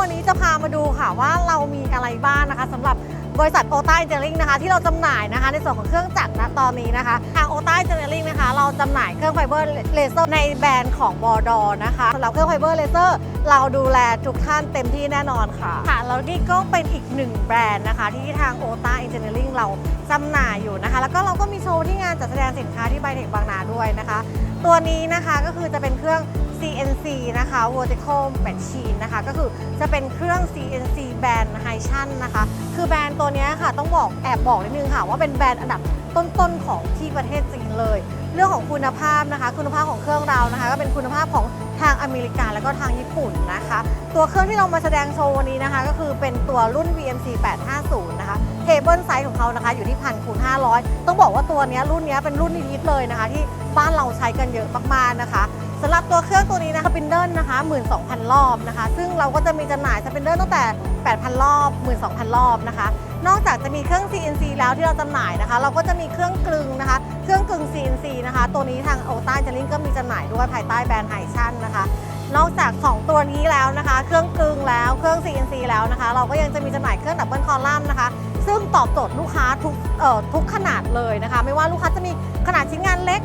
วันนี้จะพามาดูค่ะว่าเรามีอะไรบ้างนะคะสำหรับบริษัทโอต้าอินเจเนียริงนะคะ ที่เราจำหน่ายนะคะในส่วนของเครื่องจักรนะตอนนี้นะคะทางโอต้าอินเจเนียริงนะคะ เราจำหน่ายเครื่องไฟเบอร์เลเซอร์ในแบรนด์ของบอดอนะคะสำหรับเครื่องไฟเบอร์เลเซอร์เราดูแลทุกท่านเต็มที่แน่นอนค่ะค่ะแล้วนี่ก็เป็นอีกหนึ่งแบรนด์นะคะ ที่ทางโอต้าอินเจเนียริงเราจำหน่ายอยู่นะคะ แล้วก็เราก็มีโชว์ที่งานจัดแสดงสินค้าที่ไบเทคบางนาด้วยนะคะ ตัวนี้นะคะก็คือจะเป็นเครื่อง CNC นะคะ vertical machine นะคะ ก็คือจะเป็นเครื่อง CNC แบรนด์ h i c h a n นะคะ คือแบรนด์ตัวนี้ค่ะ ต้องบอกแอบบอกนิดนึงค่ะ ว่าเป็นแบรนด์อันดับต้นๆของที่ประเทศจีนเลย เรื่องของคุณภาพนะคะ คุณภาพของเครื่องเรานะคะ ก็เป็นคุณภาพของ ทางอเมริกาแล้วก็ทางญี่ปุ่นนะคะ ตัวเครื่องที่เรามาแสดงโชว์วันนี้นะคะ ก็คือเป็นตัวรุ่น VMC 850 นะคะเทเบิลไซส์ของเขานะคะอยู่ที่พันคูณ500 ต้องบอกว่าตัวนี้รุ่นนี้เป็นรุ่นนิดๆเลยนะคะ ที่บ้านเราใช้กันเยอะมากๆนะคะสำหรับตัวเครื่องตัวนี้นะคะปินเดิลนะคะ 12,000 รอบนะคะ ซึ่งเราก็จะมีจำหน่ายสปินเดิลตั้งแต่ 8,000 รอบ 12,000 รอบนะคะ นอกจากจะมีเครื่อง CNC แล้วที่เราจำหน่ายนะคะ เราก็จะมีเครื่องกลึงนะคะ เครื่องกลึง นะคะ ตัวนี้ทางโอต้าจะลิงก็มีจำหน่ายด้วยภายใต้แบรนด์ไฮชั่นนะคะ นอกจาก 2 ตัวนี้แล้วนะคะ เครื่องกลึงแล้วเครื่อง CNC แล้วนะคะ เราก็ยังจะมีจำหน่ายเครื่องดับเบิลคอลัมน์นะคะ ซึ่งตอบโจทย์ลูกค้าทุกทุกขนาดเลยนะคะ ไม่ว่าลูกค้าจะมีขนาดชิ้นงานเล็ก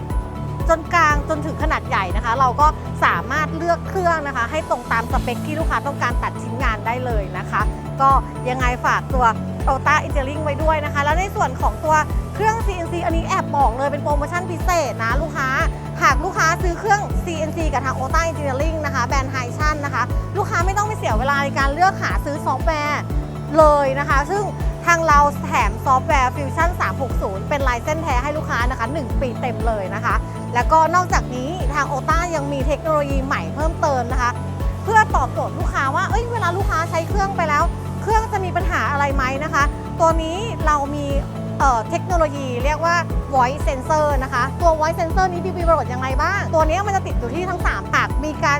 จนกลางจนถึงขนาดใหญ่นะคะ เราก็สามารถเลือกเครื่องนะคะ ให้ตรงตามสเปคที่ลูกค้าต้องการตัดชิ้นงานได้เลยนะคะ ก็ยังไงฝากตัวโ o ต้าอินเจลิงไว้ด้วยนะคะ แล้วในส่วนของตัวเครื่อง CNC อันนี้แอบบอกเลยเป็นโปรโมชั่นพิเศษนะลูกค้า หากลูกค้าซื้อเครื่อง CNC กับทาง o ต้าอินเจลิงนะคะแบรนด์ไฮชั่นนะคะ ลูกค้าไม่ต้องไปเสียเวลาในการเลือกหาซื้อซอฟต์แวร์เลยนะคะ ซึ่งทางเราแถมซอฟต์แวร์ Fusion 60 เป็นลายเส้นแท้ให้ลูกค้านะคะ 1 ปีเต็มเลยนะคะ แล้วก็นอกจากนี้ทางโอต้ายังมีเทคโนโลยีใหม่เพิ่มเติมนะคะ เพื่อตอบโจทย์ลูกค้าว่าเอ้ยเวลาลูกค้าใช้เครื่องไปแล้ว เครื่องจะมีปัญหาอะไรไหมนะคะ ตัวนี้เรามีเเทคโนโลยีเรียกว่า voice sensor นะคะ ตัว voice sensor นี้มีประโยชน์ยังไงบ้าง ตัวนี้มันจะติดอยู่ที่ทั้ง 3 ปาก มีการ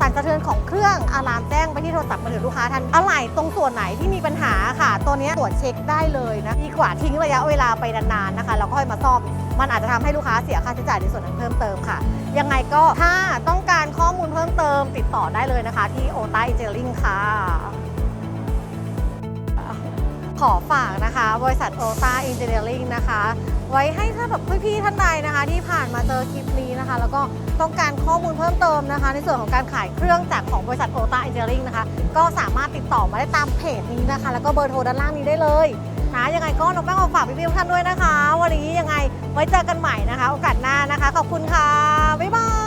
สั่นสะเทือนของเครื่องอะลามแจ้งไปที่โทรศัพท์มือถือลูกค้าทันอะไหล่ตรงส่วนไหนที่มีปัญหาค่ะ ตัวนี้ตรวจเช็คได้เลยนะ ดีกว่าทิ้งระยะเวลาไปนานๆนะคะ แล้วก็ค่อยมาซ่อม มันอาจจะทำให้ลูกค้าเสียค่าใช้จ่ายในส่วนนั้นเพิ่มเติมค่ะ ยังไงก็ถ้าต้องการข้อมูลเพิ่มเติม ติดต่อได้เลยนะคะ ที่โอต้าอินเจลิงค่ะ อฝากนะคะ บริษัทโอตาอินเจเนียริงนะคะ ไว้ให้ถ้าแบบพี่ๆท่านใดนะคะ ที่ผ่านมาเจอคลิปนี้นะคะ แล้วก็ต้องการข้อมูลเพิ่มเติมนะคะ ในส่วนของการขายเครื่องจักรของบริษัทโอตาอินเจเนียริงนะคะ ก็สามารถติดต่อมาได้ตามเพจนี้นะคะ แล้วก็เบอร์โทรด้านล่างนี้ได้เลยนะยังไงก็น้องแป้งขอฝากพี่ๆทุกท่านด้วยนะคะ วันนี้ยังไงไว้เจอกันใหม่นะคะ โอกาสหน้านะคะ ขอบคุณค่ะบ๊ายบาย